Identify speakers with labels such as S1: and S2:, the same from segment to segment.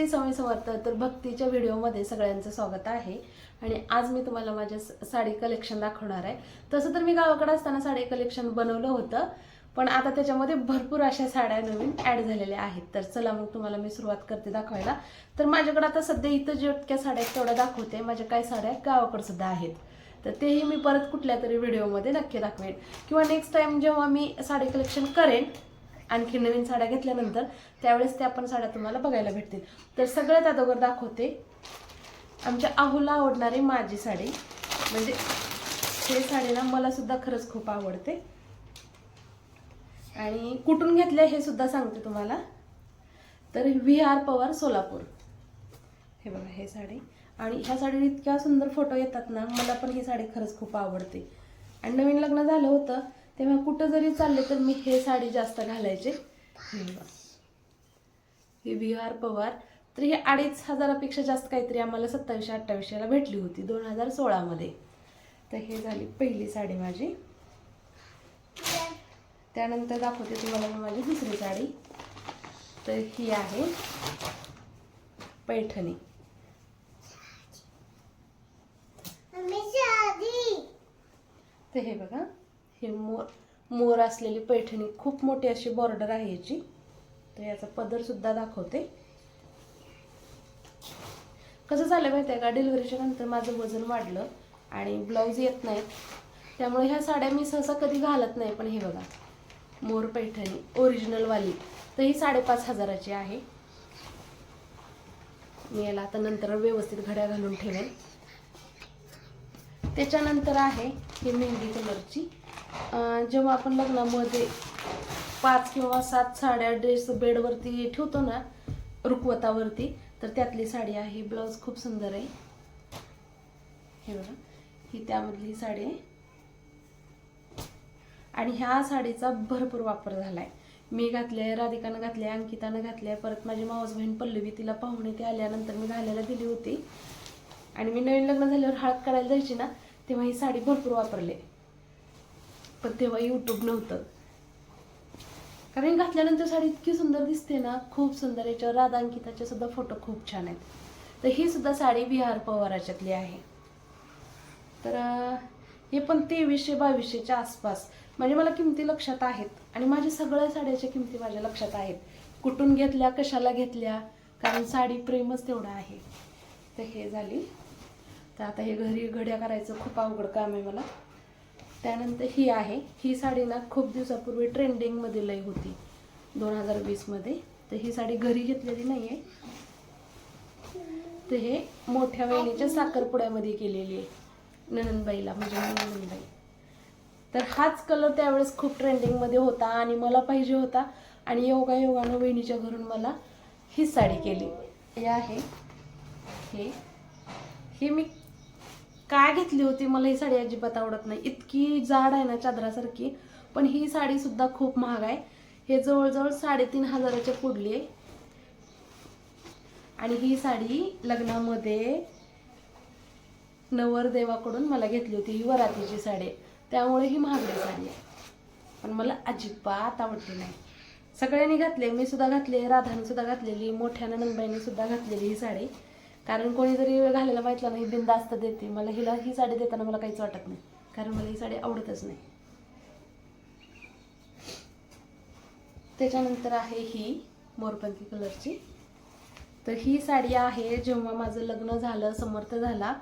S1: श्री स्वामी समर्थ तर भक्तीच्या व्हिडिओमध्ये सगळ्यांचं स्वागत आहे. आणि आज मी तुम्हाला माझ्या साडी कलेक्शन दाखवणार आहे. तसं तर मी गावाकडे असताना साडी कलेक्शन बनवलं होतं पण आता त्याच्यामध्ये भरपूर अशा साड्या नवीन ॲड झालेल्या आहेत. तर चला मग तुम्हाला मी सुरुवात करते दाखवायला. तर माझ्याकडे आता सध्या इथं जितक्या साड्या आहेत तेवढ्या दाखवते. माझ्या काही साड्या गावाकडे सुद्धा आहेत. तर तेही मी परत कुठल्या तरी व्हिडिओमध्ये नक्की दाखवेन. किंवा नेक्स्ट टाईम जेव्हा मी साडी कलेक्शन करेन आणखी नवीन साड्या घेतल्यानंतर त्यावेळेस त्या पण साड्या तुम्हाला बघायला भेटतील. तर सगळ्यात अगोदर दाखवते. आमच्या आहूला आवडणारी माझी साडी. म्हणजे हे साडी ना मला सुद्धा खरंच खूप आवडते. आणि कुठून घेतले हे सुद्धा सांगते तुम्हाला. तर व्ही आर पवार सोलापूर. हे बघा हे साडी. आणि ह्या साडीत इतक्या सुंदर फोटो येतात ना मला पण ही साडी खरंच खूप आवडते. आणि नवीन लग्न झालं होतं तेव्हा कुठं जरी चालले तर मी हे साडी जास्त घालायचे. हे. ही व्ही आर पवार. तर ही अडीच हजारापेक्षा जास्त काहीतरी आम्हाला सत्तावीसशे अठ्ठावीसशेला भेटली होती दोन हजार सोळामध्ये. तर हे झाली पहिली साडी माझी. त्यानंतर दाखवते तुम्हाला मी माझी दुसरी साडी. तर ही आहे पैठणी. तर हे बघा. हे मोर मोर असलेली पैठणी खूप मोठी अशी बॉर्डर आहे याची. तर याचा पदरसुद्धा दाखवते. कसं झालं माहिती आहे का? डिलिव्हरीच्या नंतर माझं वजन वाढलं आणि ब्लाऊज येत नाहीत. त्यामुळे ह्या साड्या मी सहसा कधी घालत नाही. पण हे बघा मोर पैठणी ओरिजिनलवाली तर ही साडेपाच हजाराची आहे. मी याला आता नंतर व्यवस्थित घड्या घालून ठेवेन. त्याच्यानंतर आहे ही मेहंदी कलरची जेव्हा आपण लग्नामध्ये पाच किंवा सात साड्या ड्रेस बेडवरती ठेवतो ना रुखवतावरती तर त्यातली साडी आहे. ब्लाऊज खूप सुंदर आहे. हे बघा. ही त्यामधली साडी आहे. आणि ह्या साडीचा भरपूर वापर झालाय. मी घातले राधिकानं घातले अंकितानं घातले परत माझी मावस बहीण पल्लवी तिला पाहुणे ते आल्यानंतर मी घालायला दिली होती. आणि मी नवीन लग्न झाल्यावर हळद काढायला जायची ना तेव्हा ही साडी भरपूर वापरले. पण तेव्हा यूट्यूब नव्हतं. कारण घातल्यानंतर साडी इतकी सुंदर दिसते ना खूप सुंदर. याच्यावर राधा अंकिताचे सुद्धा फोटो खूप छान आहेत. तर ही सुद्धा साडी विहार पवाराच्यातली आहे. तर हे पण तेवीसशे बावीसशेच्या आसपास. म्हणजे मला किमती लक्षात आहेत. आणि माझ्या सगळ्या साड्याच्या किमती माझ्या लक्षात आहेत. कुठून घेतल्या कशाला घेतल्या? कारण साडी प्रेमच तेवढं आहे. तर हे झाली. तर आता हे घरी घड्या करायचं खूप अवघड काम आहे मला. त्यानंतर ही आहे. ही साडी ना खूप दिवसापूर्वी ट्रेंडिंगमध्ये लई होती. दोन हजार वीसमध्ये तर ही साडी घरी घेतलेली नाही आहे तर हे मोठ्या वहिनीच्या साखरपुड्यामध्ये केलेली आहे. ननंदबाईला म्हणजे ननंदबाई. तर हाच कलर त्यावेळेस खूप ट्रेंडिंगमध्ये होता आणि मला पाहिजे होता. आणि योगा योगानं वहिनीच्या घरून मला हीच साडी केली. हे आहे. हे. ही मी काय घेतली होती मला ही साडी अजिबात आवडत नाही. इतकी जाड आहे ना चादरासारखी. पण ही साडी सुद्धा खूप महाग आहे. हे जवळजवळ साडेतीन हजाराच्या पुढली आहे. आणि ही साडी लग्नामध्ये नवरदेवाकडून मला घेतली होती ही वरातीची साडी त्यामुळे ही महागडी साडी आहे. पण मला अजिबात आवडली नाही. सगळ्यांनी घातले मी सुद्धा घातली राधाने सुद्धा घातलेली मोठ्या नंदबाईने सुद्धा घातलेली ही साडी. कारण कोणी जरी घालायला ना नाही बिंदास्त देते मला हिला ही साडी देताना मला काहीच वाटत नाही. कारण मला ही साडी आवडतच नाही. त्याच्यानंतर आहे ही मोरपंखी कलरची. तर ही साडी आहे जेव्हा माझं लग्न झालं समर्थ झाला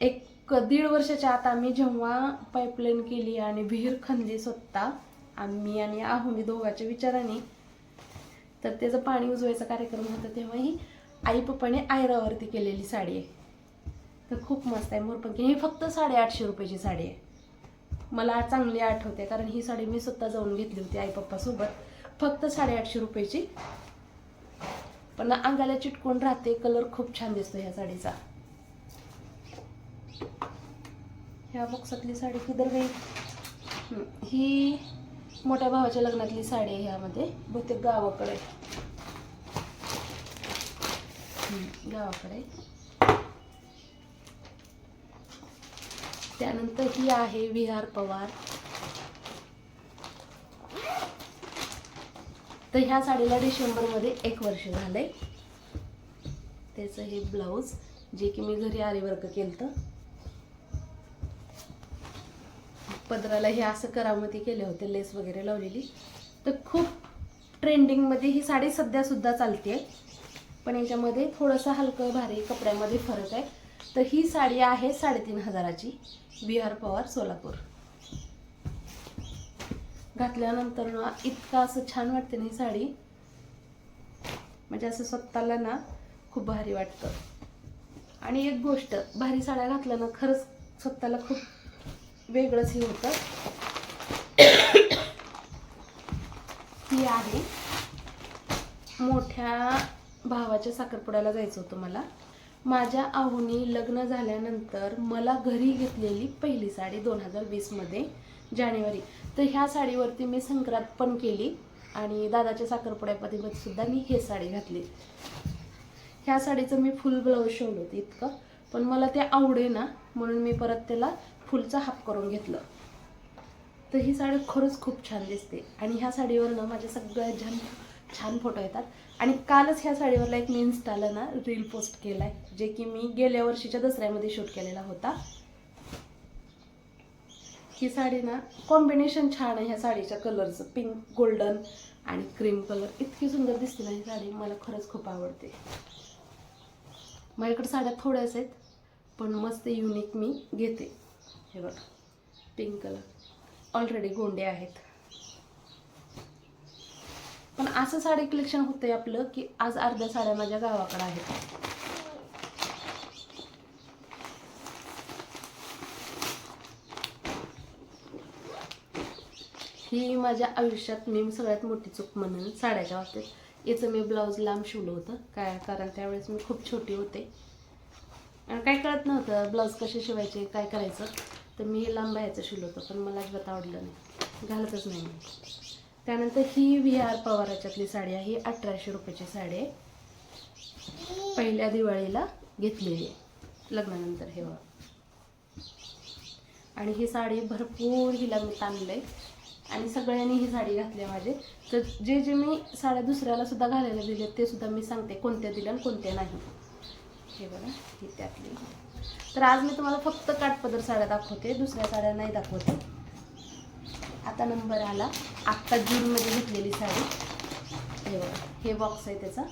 S1: एक दीड वर्षाच्या आत आम्ही जेव्हा पाईपलाईन केली आणि विहीर खंदी स्वतः आम्ही आणि आहुनी दोघांच्या विचाराने तर त्याचं पाणी उजवायचा कार्यक्रम होता तेव्हाही आई पप्पाने आयरावरती केलेली साडी आहे. तर खूप मस्त आहे मोरपंखी ही फक्त साडेआठशे रुपयाची साडी आहे. मला चांगली आठवते कारण ही साडी मी स्वतः जाऊन घेतली होती आई पप्पासोबत फक्त साडेआठशे रुपयाची. पण अंगाला चिटकून राहते कलर खूप छान दिसतो ह्या साडीचा. ह्या बॉक्सातली साडी किधर गई? ही मोठ्या भावाच्या लग्नातली साडी आहे ह्यामध्ये. बहुतेक गावाकडे. गावाकडे. त्यानंतर ही आहे विहार पवार. तर ह्या साडीला डिसेंबरमध्ये एक वर्ष झालंय. त्याचं हे ब्लाऊज जे की मी घरी आरेवर्क केलं पदराला हे असं करामती केले होते लेस वगैरे लावलेली. तर खूप ट्रेंडिंगमध्ये ही साडी सध्या सुद्धा चालते पण याच्यामध्ये थोडंसं हलकं भारी कपड्यामध्ये फरक आहे. तर ही साडी आहे साडेतीन हजाराची. बिहार पवार सोलापूर. घातल्यानंतर ना इतका असं छान वाटते ना ही साडी. म्हणजे असं स्वतःला ना खूप भारी वाटतं. आणि एक गोष्ट भारी साड्या घातल्या ना खरंच स्वतःला खूप वेगळंच हे होतं. ही आहे मोठ्या भावाच्या साखरपुड्याला जायचं होतं मला. माझ्या आहुनी लग्न झाल्यानंतर मला घरी घेतलेली पहिली साडी दोन हजार वीसमध्ये जानेवारी. तर ह्या साडीवरती मी संक्रांत पण केली आणि दादाच्या साखरपुड्यामध्ये सुद्धा मी हे साडी घातली. ह्या साडीचं मी फुल ब्लाऊज शिवलं होतं इतकं पण मला ते आवडे ना म्हणून मी परत त्याला फुलचा हाफ करून घेतलं. तर ही साडी खरंच खूप छान दिसते आणि ह्या साडीवर ना माझ्या सगळ्यात छान छान फोटो येतात. आणि कालच ह्या साडीवरला एक मी इन्स्टाला ना रील पोस्ट केला आहे जे की मी गेल्या वर्षीच्या दसऱ्यामध्ये शूट केलेला होता. ही साडी ना कॉम्बिनेशन छान आहे ह्या साडीच्या कलरचं पिंक गोल्डन आणि क्रीम कलर इतकी सुंदर दिसते ना ही साडी मला खरंच खूप आवडते. माझ्याकडे साड्या थोड्याच आहेत पण मस्त युनिक मी घेते. हे बघ पिंक कलर ऑलरेडी गोंडे आहेत. पण असं साडी कलेक्शन होतंय आपलं की आज अर्ध्या साड्या माझ्या गावाकडे आहेत. ही माझ्या आयुष्यात मी सगळ्यात मोठी चूक म्हणून साड्याच्या बाबतीत. याचं मी ब्लाऊज लांब शिवलं होतं काय? कारण त्यावेळेस मी खूप छोटी होते. आणि काय कळत नव्हतं ब्लाऊज कसे शिवायचे काय करायचं. तर मी लांब बाह्याचं शिवलं होतं पण मला अजिबात आवडलं नाही. घालतच नाही मी. त्यानंतर ही व्ही आर पवाराच्यातली साडी आहे. ही अठराशे रुपयाची साडी आहे. पहिल्या दिवाळीला घेतलेली आहे. लग्नानंतर हे बघा. आणि ही साडी भरपूर हिला मी ताणलंय. आणि सगळ्यांनी ही साडी घातली आहे माझे. तर जे जे मी साड्या दुसऱ्याला सुद्धा घालायला दिले ते सुद्धा मी सांगते. कोणत्या दिल्या आणि कोणत्या नाही. हे बघा ही त्यातली. तर आज मी तुम्हाला फक्त काठपदर साड्या दाखवते. दुसऱ्या साड्या नाही दाखवते. आता नंबर आला. आत्ता जूनमध्ये घेतलेली साडी. हे बघा हे बॉक्स आहे त्याचा.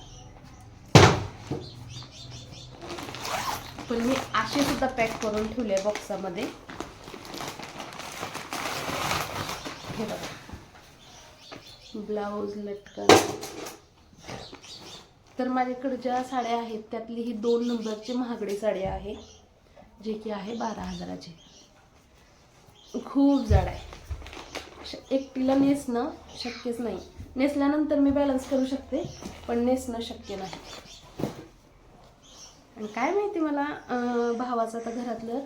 S1: पण मी असे सुद्धा पॅक करून ठेवले बॉक्सामध्ये हे बघा. ब्लाऊज लटकन. तर माझ्याकडे ज्या साड्या आहेत त्यातली ही दोन नंबरची महागडी साडी आहे जे की आहे बारा हजाराची. खूप जाड आहे. एकटीला नेसणं शक्यच नाही. नेसल्यानंतर मी बॅलन्स करू शकते पण नेसणं शक्य नाही. आणि काय माहिती मला भावाचं आता घरातलं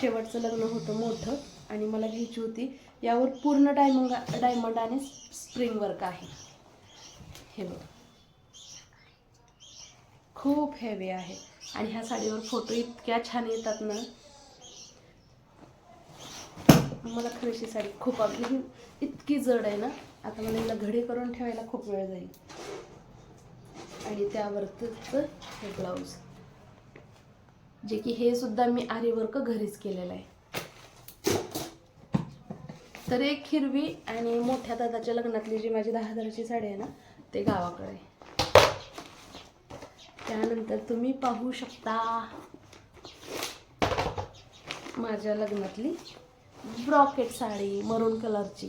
S1: शेवटचं लग्न होतं मोठं आणि मला घ्यायची होती. यावर पूर्ण डायमंड डायमंड आणि स्प्रिंग वर्क आहे. हे बघ. खूप हेवी आहे. आणि ह्या साडीवर फोटो इतक्या छान येतात ना. मला खरीची साडी खूप आवडली. इतकी जड आहे ना आता मला हिला घडी करून ठेवायला खूप वेळ जाईल. आणि त्यावरतीच हे ब्लाऊज. जे की हे सुद्धा मी आरीवर्क घरीच केलेलं आहे. तर एक हिरवी आणि मोठ्या दादाच्या लग्नातली जी माझी दहा हजाराची साडी आहे ना ते गावाकडे आहे. त्यानंतर तुम्ही पाहू शकता माझ्या लग्नातली ब्रॉकेट साडी मरून कलरची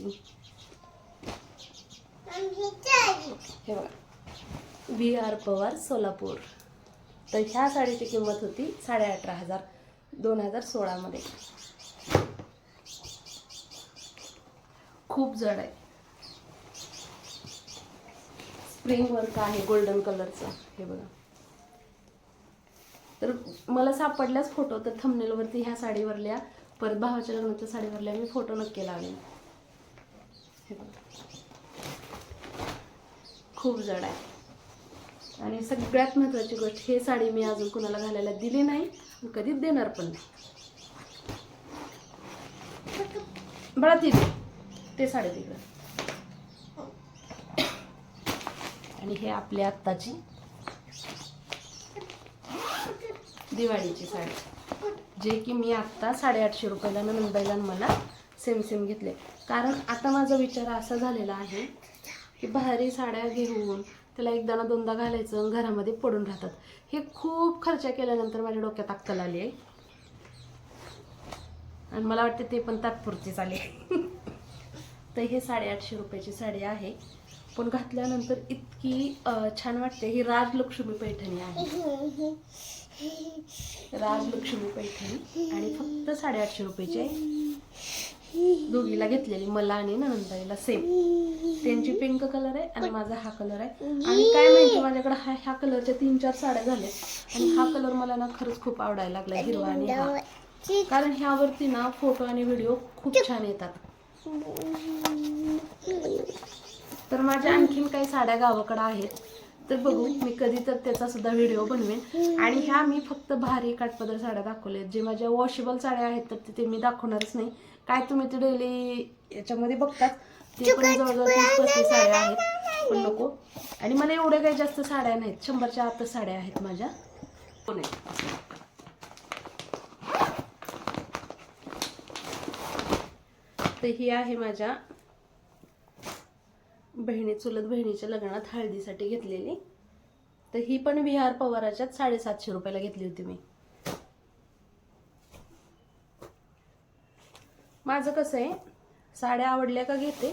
S1: हे बघा. V R Pawar Solapur. तर ह्या साडीची किंमत होती साडे अठरा हजार दोन हजार सोळामध्ये खूप जड आहे. स्प्रिंग वर्क आहे गोल्डन कलरचं हे बघा. तर मला सापडल्याच फोटो तर थंबनेलवरती ह्या साडीवरल्या परत भावाच्या लग्नाच्या साडीवरल्या मी फोटो नक्की लावले हे बघा. खूप जड आहे. आणि सगळ्यात महत्त्वाची गोष्ट हे साडी मी अजून कुणाला घालायला दिली नाही कधीच देणार पण नाही. बळा ती दे. ते साडी तिकडं आणि हे आपली आत्ताची दिवाळीची साडी. जे की मी आत्ता साडेआठशे रुपयाला नंदबाईला आणि मला सेम सेम घेतले. कारण आता माझा विचार असा झालेला आहे की भारी साड्या घेऊन त्याला एकदा ना दोनदा घालायचं घरामध्ये पडून राहतात. हे खूप खर्च केल्यानंतर माझ्या डोक्यात अक्कल आली आहे. आणि मला वाटते ते पण तात्पुरती चालेल तर हे साडेआठशे रुपयाची साडी आहे. पण घातल्यानंतर इतकी छान वाटते. ही राजलक्ष्मी पैठणी आहे. राजलक्ष्मी पैठणी आणि फक्त साडेआठशे रुपयाची आहे. दोघीला घेतलेली मला आणि नंदाईला सेम त्यांची पिंक कलर आहे आणि माझा हा कलर आहे. आणि काय माहिती माझ्याकडे हा ह्या कलरच्या तीन चार साड्या झाल्या आणि हा कलर मला ना खरंच खूप आवडायला लागला हिरवा आणि हा. कारण ह्यावरती ना फोटो आणि व्हिडिओ खूप छान येतात. तर माझ्या आणखीन काही साड्या गावाकडे आहेत. तर बघू मी कधी तर त्याचा सुद्धा व्हिडिओ बनवेन. आणि ह्या मी फक्त भारी काठपदर साड्या दाखवल्या जे माझ्या वॉशेबल साड्या आहेत तर ते मी दाखवणारच नाही. काय तुम्ही ते डेली याच्यामध्ये बघतात? ते पण जवळजवळ तीस पस्तीस साड्या आहेत. पण नको. आणि मला एवढ्या काही जास्त साड्या नाहीत. शंभरच्या आतच साड्या आहेत माझ्या. हो तर ही आहे माझ्या बहिणी चुलत बहिणीच्या लग्नात हळदीसाठी घेतलेली. तर ही पण विहार पवाराच्यात साडेसातशे रुपयाला घेतली होती मी. माझं कसं आहे साड्या आवडल्या का घेते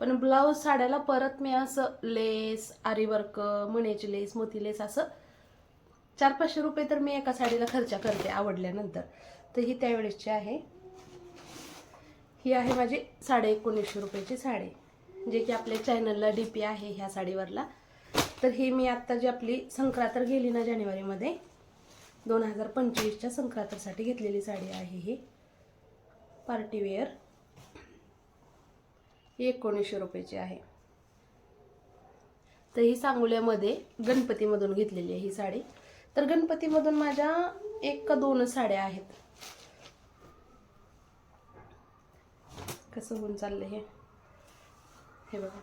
S1: पण ब्लाऊज साड्याला परत मी असं लेस आरीवर्क मण्याची लेस मोती लेस असं चार पाचशे रुपये तर मी एका साडीला खर्च करते आवडल्यानंतर. तर ही त्यावेळेसची आहे. ही आहे माझी साडे एकोणीसशे रुपयाची साडी. जे की आपल्या चॅनलला डी पी आहे ह्या साडीवरला. तर ही मी आत्ता जी आपली संक्रांतर गेली ना जानेवारीमध्ये दोन हजार पंचवीसच्या संक्रातरसाठी घेतलेली साडी आहे ही. पार्टीवेअर ही एकोणीसशे रुपयाची आहे. तर ही सांगोल्यामध्ये गणपतीमधून घेतलेली आहे ही साडी. तर गणपतीमधून माझ्या एक का दोनच साड्या आहेत. कसं होऊन चाललं हे? हे बघा.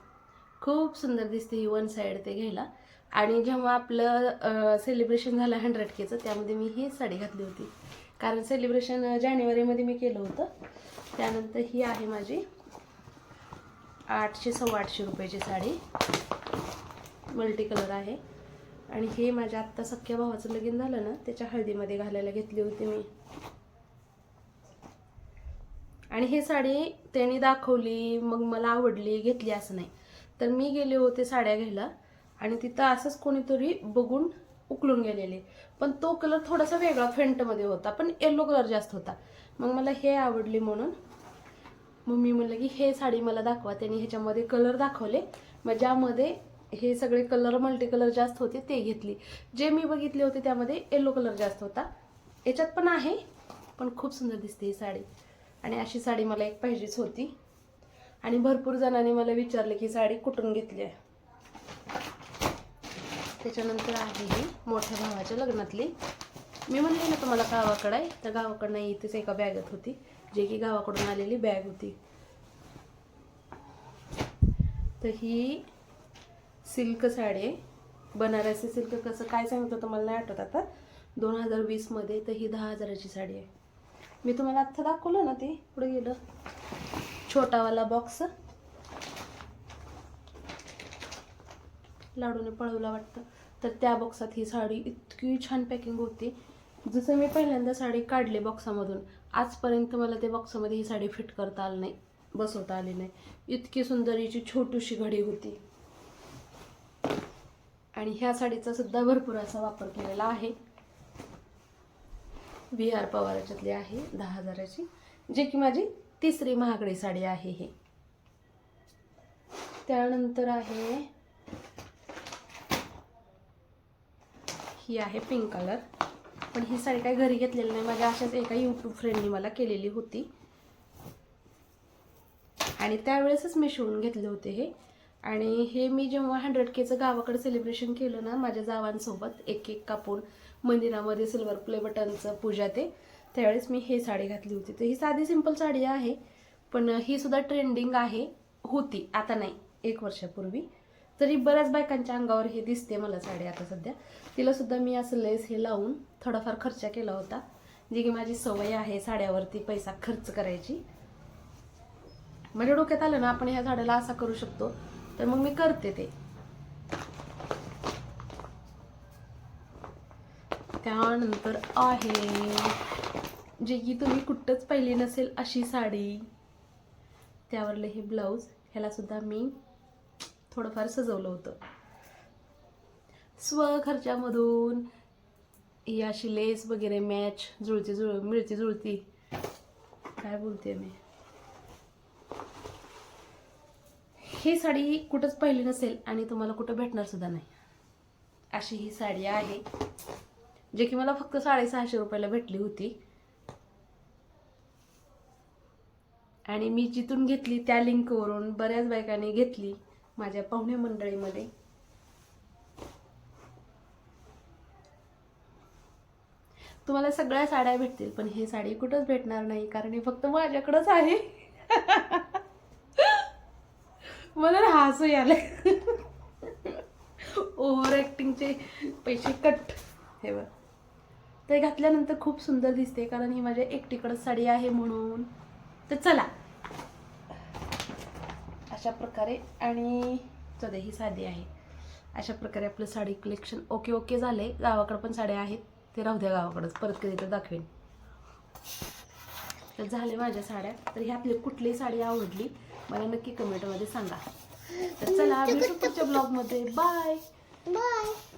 S1: खूप सुंदर दिसते ही वन साईड ते घ्यायला. आणि जेव्हा आपलं सेलिब्रेशन झालं हंड्रेड केचं त्यामध्ये मी ही साडी घातली होती. कारण सेलिब्रेशन जानेवारीमध्ये मी केलं होतं. त्यानंतर ही आहे माझी आठशे सव्वा आठशे रुपयाची साडी. मल्टी कलर आहे. आणि हे माझ्या आत्ता सख्या भावाचं लगीन झालं ना त्याच्या हळदीमध्ये घालायला घेतली होती मी. आणि ही साडी त्यांनी दाखवली मग मला आवडली घेतली असं नाही. तर मी गेले होते साड्या घ्यायला आणि तिथं असंच कोणीतरी बघून उकलून गेलेले. पण तो कलर थोडासा वेगळा फेंटमध्ये होता पण येलो कलर जास्त होता. मग मला हे आवडली म्हणून मग मी म्हणलं की हे साडी मला दाखवा. त्यांनी ह्याच्यामध्ये कलर दाखवले. मग ज्यामध्ये हे सगळे कलर मल्टी कलर जास्त होते ते घेतली. जे मी बघितले होते त्यामध्ये येलो कलर जास्त होता. याच्यात पण आहे पण खूप सुंदर दिसते ही साडी. आणि अशी साडी मला एक पाहिजेच होती. आणि भरपूर जणांनी मला विचारले की साडी कुठून घेतली आहे? त्याच्यानंतर आहे ही मोठ्या भावाच्या लग्नातली. मी म्हणले ना तुम्हाला गावाकडं आहे. तर गावाकडनं इथेच एका बॅगत होती. जे की गावाकडून आलेली बॅग होती. तर ही सिल्क साडी आहे. बनारसी सिल्क कसं काय सांगत तुम्हाला मला नाही आठवत आता? दोन हजार वीसमध्ये तर ही दहा हजाराची साडी आहे. मी तुम्हाला आत्ता दाखवलं ना ते? पुढे गेलं. छोटावाला बॉक्स लाडूने पळवला वाटतं. तर त्या बॉक्सात ही साडी इतकी छान पॅकिंग होती. जसं मी पहिल्यांदा साडी काढली बॉक्सामधून आजपर्यंत मला त्या बॉक्सामध्ये ही साडी फिट करता आली नाही बसवता आली नाही. इतकी सुंदर हिची छोटीशी घडी होती. आणि ह्या साडीचा सुद्धा भरपूर असा वापर केलेला आहे. बी आर पवाराच्यातली आहे दहा हजाराची जे की माझी तिसरी महागडी साडी आहे ही. त्यानंतर आहे ही आहे पिंक कलर पण ही साडी काही घरी घेतलेली नाही माझ्या अशाच एका यूट्यूब फ्रेंडनी मला केलेली होती. आणि त्यावेळेसच मी शिवून घेतले होते हे. आणि हे मी जेव्हा हंड्रेड केचं गावाकडे सेलिब्रेशन केलं ना माझ्या जावांसोबत एक एक कापून मंदिरामध्ये सिल्वर प्ले बटनचं पूजा ते. त्यावेळेस मी हे साडी घातली होती. तर ही साधी सिंपल साडी आहे पण ही सुद्धा ट्रेंडिंग आहे होती. आता नाही एक वर्षापूर्वी. तरी बऱ्याच बायकांच्या अंगावर हे दिसते मला साडी आता सध्या. तिला सुद्धा मी असं लेस हे लावून थोडाफार खर्च केला होता. जी की माझी सवय आहे साड्यावरती पैसा खर्च करायची. म्हणजे डोक्यात आलं ना आपण ह्या झाडाला असा करू शकतो. तर मग मी करते ते. त्यानंतर आहे. जे की तुम्ही कुठंच पाहिली नसेल अशी साडी. त्यावरलं हे ब्लाऊज ह्यालासुद्धा मी थोडंफार सजवलं होतं. स्वखर्चामधून ही अशी लेस वगैरे मॅच जुळती जुळ मिळती जुळती. काय बोलते मी? ही साडी कुठंच पाहिली नसेल आणि तुम्हाला कुठं भेटणार सुद्धा नाही. अशी ही साडी आहे. जे की मला फक्त साडेसहाशे रुपयाला भेटली होती. आणि मी जिथून घेतली त्या लिंकवरून बऱ्याच बायकांनी घेतली माझ्या पाहुणे मंडळीमध्ये. तुम्हाला सगळ्या साड्या भेटतील पण हे साडी कुठंच भेटणार नाही कारण हे फक्त माझ्याकडंच आहे. मला ना हसू आलं ओव्हर ॲक्टिंगचे पैसे कट हे बघ. ते घातल्यानंतर खूप सुंदर दिसते कारण ही माझ्या एकटीकडंच साडी आहे म्हणून. तर चला. अशा प्रकारे आणि चला ही साधी आहे. अशा प्रकारे आपलं साडी कलेक्शन ओके ओके झालं आहे गावाकडं पण साड्या आहेत ते राहू द्या गावाकडंच परत कधी तर दाखवेन. तर झाले माझ्या साड्या. तर ह्यातली कुठली साडी आवडली मला नक्की कमेंटमध्ये सांगा. तर चला भेटू पुढच्या ब्लॉगमध्ये बाय
S2: बाय